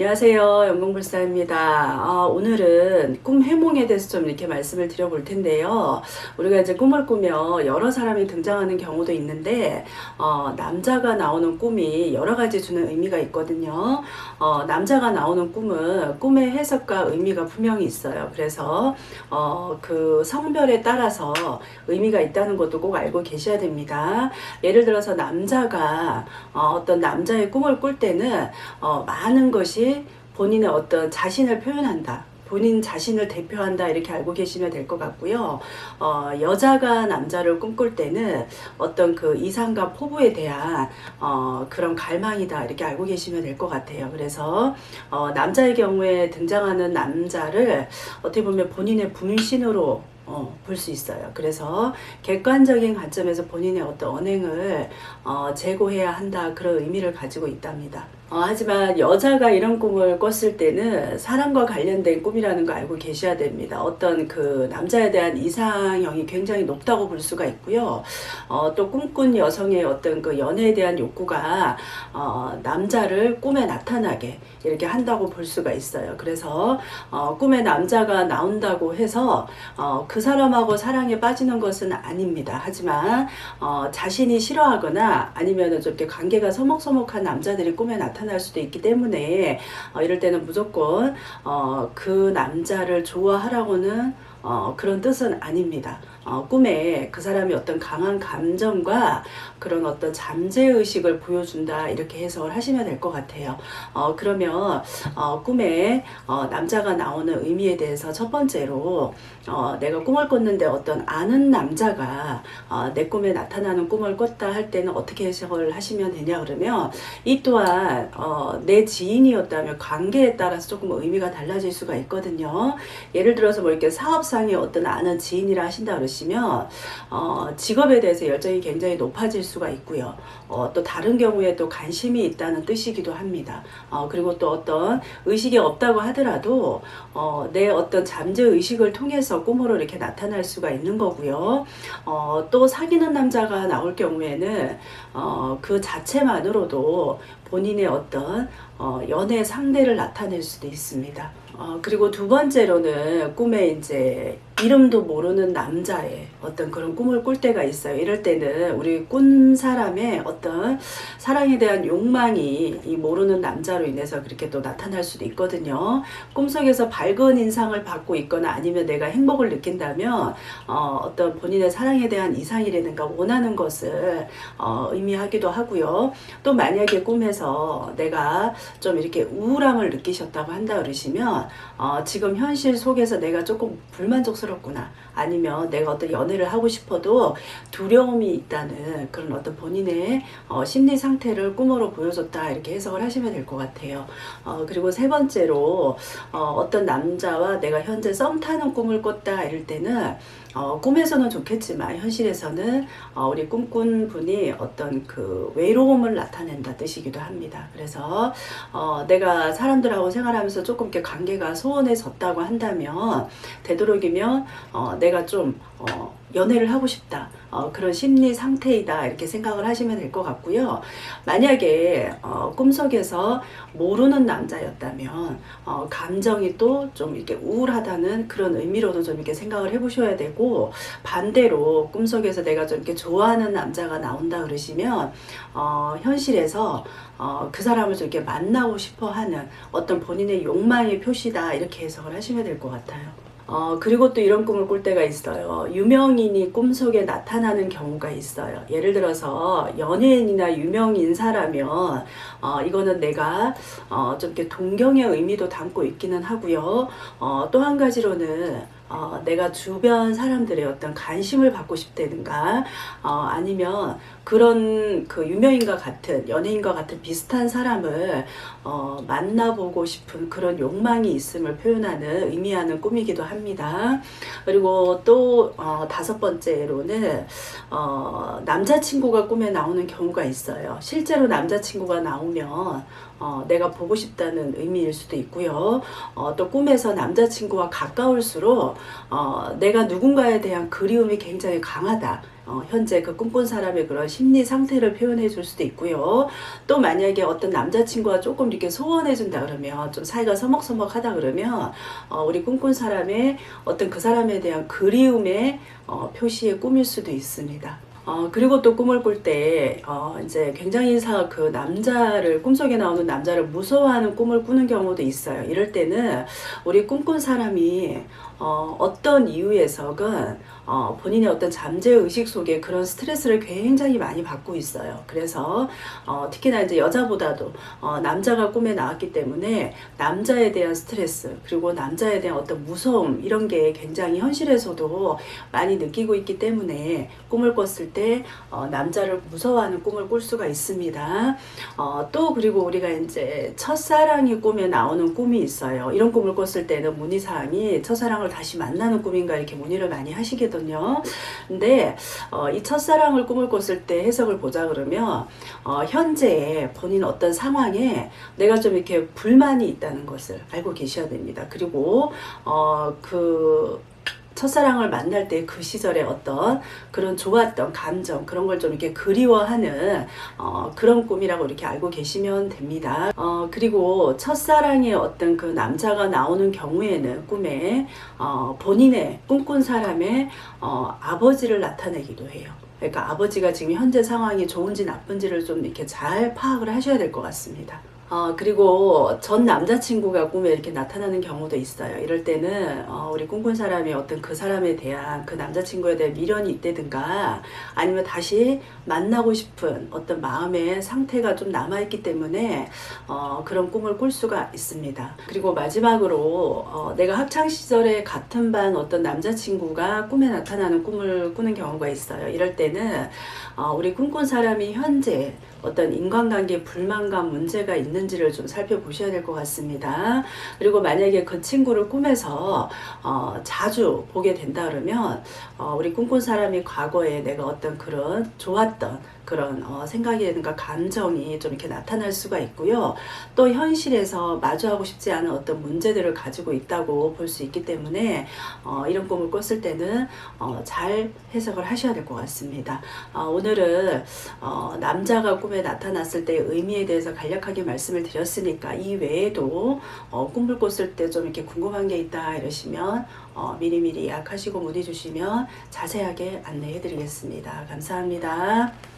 안녕하세요. 영공불사입니다. 어, 오늘은 꿈 해몽에 대해서 좀 이렇게 말씀을 드려볼 텐데요. 우리가 이제 꿈을 꾸며 여러 사람이 등장하는 경우도 있는데, 어, 남자가 나오는 꿈이 여러 가지 주는 의미가 있거든요. 어, 남자가 나오는 꿈은 꿈의 해석과 의미가 분명히 있어요. 그래서, 어, 그 성별에 따라서 의미가 있다는 것도 꼭 알고 계셔야 됩니다. 예를 들어서 남자가 어, 어떤 남자의 꿈을 꿀 때는 어, 많은 것이 본인의 어떤 자신을 표현한다. 본인 자신을 대표한다 이렇게 알고 계시면 될 것 같고요. 어, 여자가 남자를 꿈꿀 때는 어떤 그 이상과 포부에 대한 어, 그런 갈망이다 이렇게 알고 계시면 될 것 같아요. 그래서 어, 남자의 경우에 등장하는 남자를 어떻게 보면 본인의 분신으로 어, 볼 수 있어요. 그래서 객관적인 관점에서 본인의 어떤 언행을 어, 제고해야 한다 그런 의미를 가지고 있답니다. 어, 하지만 여자가 이런 꿈을 꿨을 때는 사랑과 관련된 꿈이라는 거 알고 계셔야 됩니다. 어떤 그 남자에 대한 이상형이 굉장히 높다고 볼 수가 있고요. 어, 또 꿈꾼 여성의 어떤 그 연애에 대한 욕구가 어, 남자를 꿈에 나타나게 이렇게 한다고 볼 수가 있어요. 그래서 어, 꿈에 남자가 나온다고 해서 어, 그 사람하고 사랑에 빠지는 것은 아닙니다. 하지만 어, 자신이 싫어하거나 아니면 좀 이렇게 관계가 서먹서먹한 남자들이 꿈에 나타날 수도 있기 때문에 어, 이럴 때는 무조건 어, 그 남자를 좋아하라고는 어, 그런 뜻은 아닙니다. 어, 꿈에 그 사람이 어떤 강한 감정과 그런 어떤 잠재의식을 보여준다 이렇게 해석을 하시면 될 것 같아요. 어, 그러면 어, 꿈에 어, 남자가 나오는 의미에 대해서 첫 번째로 어, 내가 꿈을 꿨는데 어떤 아는 남자가 어, 내 꿈에 나타나는 꿈을 꿨다 할 때는 어떻게 해석을 하시면 되냐 그러면 이 또한 어, 내 지인이었다면 관계에 따라서 조금 의미가 달라질 수가 있거든요. 예를 들어서 뭐 이렇게 사업상의 어떤 아는 지인이라 하신다 그러시 면 어, 직업에 대해서 열정이 굉장히 높아질 수가 있고요. 어, 또 다른 경우에 또 관심이 있다는 뜻이기도 합니다. 어, 그리고 또 어떤 의식이 없다고 하더라도 어, 내 어떤 잠재 의식을 통해서 꿈으로 이렇게 나타날 수가 있는 거고요. 어, 또 사귀는 남자가 나올 경우에는 어, 그 자체만으로도 본인의 어떤 어, 연애 상대를 나타낼 수도 있습니다. 어, 그리고 두 번째로는 꿈에 이제 이름도 모르는 남자의 어떤 그런 꿈을 꿀 때가 있어요. 이럴 때는 우리 꾼 사람의 어떤 사랑에 대한 욕망이 이 모르는 남자로 인해서 그렇게 또 나타날 수도 있거든요. 꿈속에서 밝은 인상을 받고 있거나 아니면 내가 행복을 느낀다면 어, 어떤 본인의 사랑에 대한 이상이라든가 원하는 것을 어, 의미하기도 하고요. 또 만약에 꿈에서 내가 좀 이렇게 우울함을 느끼셨다고 한다 그러시면 어, 지금 현실 속에서 내가 조금 불만족스 럽구나 아니면 내가 어떤 연애를 하고 싶어도 두려움이 있다는 그런 어떤 본인의 어, 심리 상태를 꿈으로 보여줬다 이렇게 해석을 하시면 될 것 같아요. 어, 그리고 세 번째로 어, 떤 남자와 내가 현재 썸 타는 꿈을 꿨다 이럴 때는 어, 꿈에서는 좋겠지만 현실에서는 어, 우리 꿈꾼 분이 어떤 그 외로움을 나타낸다 뜻이기도 합니다. 그래서 어, 내가 사람들하고 생활하면서 조금 이렇게 관계가 소원해졌다고 한다면 되도록이 면 어, 내가 좀 어, 연애를 하고 싶다. 어, 그런 심리 상태이다. 이렇게 생각을 하시면 될 것 같고요. 만약에 어, 꿈속에서 모르는 남자였다면 어, 감정이 또 좀 이렇게 우울하다는 그런 의미로도 좀 이렇게 생각을 해보셔야 되고 반대로 꿈속에서 내가 좀 이렇게 좋아하는 남자가 나온다 그러시면 어, 현실에서 어, 그 사람을 좀 이렇게 만나고 싶어 하는 어떤 본인의 욕망의 표시다. 이렇게 해석을 하시면 될 것 같아요. 어, 그리고 또 이런 꿈을 꿀 때가 있어요. 유명인이 꿈속에 나타나는 경우가 있어요. 예를 들어서 연예인이나 유명인사라면, 어, 이거는 내가, 어, 좀 이렇게 동경의 의미도 담고 있기는 하고요. 어, 또 한 가지로는, 어, 내가 주변 사람들의 어떤 관심을 받고 싶다든가, 어, 아니면 그런 그 유명인과 같은, 연예인과 같은 비슷한 사람을, 어, 만나보고 싶은 그런 욕망이 있음을 표현하는, 의미하는 꿈이기도 합니다. 그리고 또, 어, 다섯 번째로는, 어, 남자친구가 꿈에 나오는 경우가 있어요. 실제로 남자친구가 나오면, 어, 내가 보고 싶다는 의미일 수도 있고요. 어, 또 꿈에서 남자친구와 가까울수록 어, 내가 누군가에 대한 그리움이 굉장히 강하다. 어, 현재 그 꿈꾼 사람의 그런 심리 상태를 표현해 줄 수도 있고요. 또 만약에 어떤 남자친구가 조금 이렇게 소원해 준다 그러면 좀 사이가 서먹서먹하다 그러면 어, 우리 꿈꾼 사람의 어떤 그 사람에 대한 그리움의 어, 표시의 꿈일 수도 있습니다. 어, 그리고 또 꿈을 꿀 때, 어, 이제 굉장히 사, 그 남자를, 꿈속에 나오는 남자를 무서워하는 꿈을 꾸는 경우도 있어요. 이럴 때는 우리 꿈꾼 사람이, 어, 어떤 이유에서건, 어, 본인의 어떤 잠재 의식 속에 그런 스트레스를 굉장히 많이 받고 있어요. 그래서, 어, 특히나 이제 여자보다도, 어, 남자가 꿈에 나왔기 때문에 남자에 대한 스트레스, 그리고 남자에 대한 어떤 무서움, 이런 게 굉장히 현실에서도 많이 느끼고 있기 때문에 꿈을 꿨을 때 어, 남자를 무서워하는 꿈을 꿀 수가 있습니다. 어, 또 그리고 우리가 이제 첫사랑이 꿈에 나오는 꿈이 있어요. 이런 꿈을 꿨을 때는 문의사항이 첫사랑을 다시 만나는 꿈인가 이렇게 문의를 많이 하시거든요. 근데 어, 이 첫사랑을 꿈을 꿨을 때 해석을 보자 그러면 어, 현재 본인 어떤 상황에 내가 좀 이렇게 불만이 있다는 것을 알고 계셔야 됩니다. 그리고 어, 그 첫사랑을 만날 때 그 시절에 어떤 그런 좋았던 감정 그런 걸 좀 이렇게 그리워하는 어, 그런 꿈이라고 이렇게 알고 계시면 됩니다. 어, 그리고 첫사랑의 어떤 그 남자가 나오는 경우에는 꿈에 어, 본인의 꿈꾼 사람의 어, 아버지를 나타내기도 해요. 그러니까 아버지가 지금 현재 상황이 좋은지 나쁜지를 좀 이렇게 잘 파악을 하셔야 될 것 같습니다. 어, 그리고 전 남자친구가 꿈에 이렇게 나타나는 경우도 있어요. 이럴 때는, 어, 우리 꿈꾼 사람이 어떤 그 사람에 대한 그 남자친구에 대한 미련이 있다든가 아니면 다시 만나고 싶은 어떤 마음의 상태가 좀 남아있기 때문에, 어, 그런 꿈을 꿀 수가 있습니다. 그리고 마지막으로, 어, 내가 학창시절에 같은 반 어떤 남자친구가 꿈에 나타나는 꿈을 꾸는 경우가 있어요. 이럴 때는, 어, 우리 꿈꾼 사람이 현재 어떤 인간관계 불만감 문제가 있는 지를 좀 살펴보셔야 될 것 같습니다. 그리고 만약에 그 친구를 꿈에서 어, 자주 보게 된다 그러면 어, 우리 꿈꾼 사람이 과거에 내가 어떤 그런 좋았던 그런 어, 생각이라든가 감정이 좀 이렇게 나타날 수가 있고요. 또 현실에서 마주하고 싶지 않은 어떤 문제들을 가지고 있다고 볼 수 있기 때문에 어, 이런 꿈을 꿨을 때는 어, 잘 해석을 하셔야 될 것 같습니다. 어, 오늘은 어, 남자가 꿈에 나타났을 때의 의미에 대해서 간략하게 말씀을 드렸으니까 이 외에도 어, 꿈을 꿨을 때 좀 이렇게 궁금한 게 있다 이러시면 어, 미리미리 예약하시고 문의 주시면 자세하게 안내해 드리겠습니다. 감사합니다.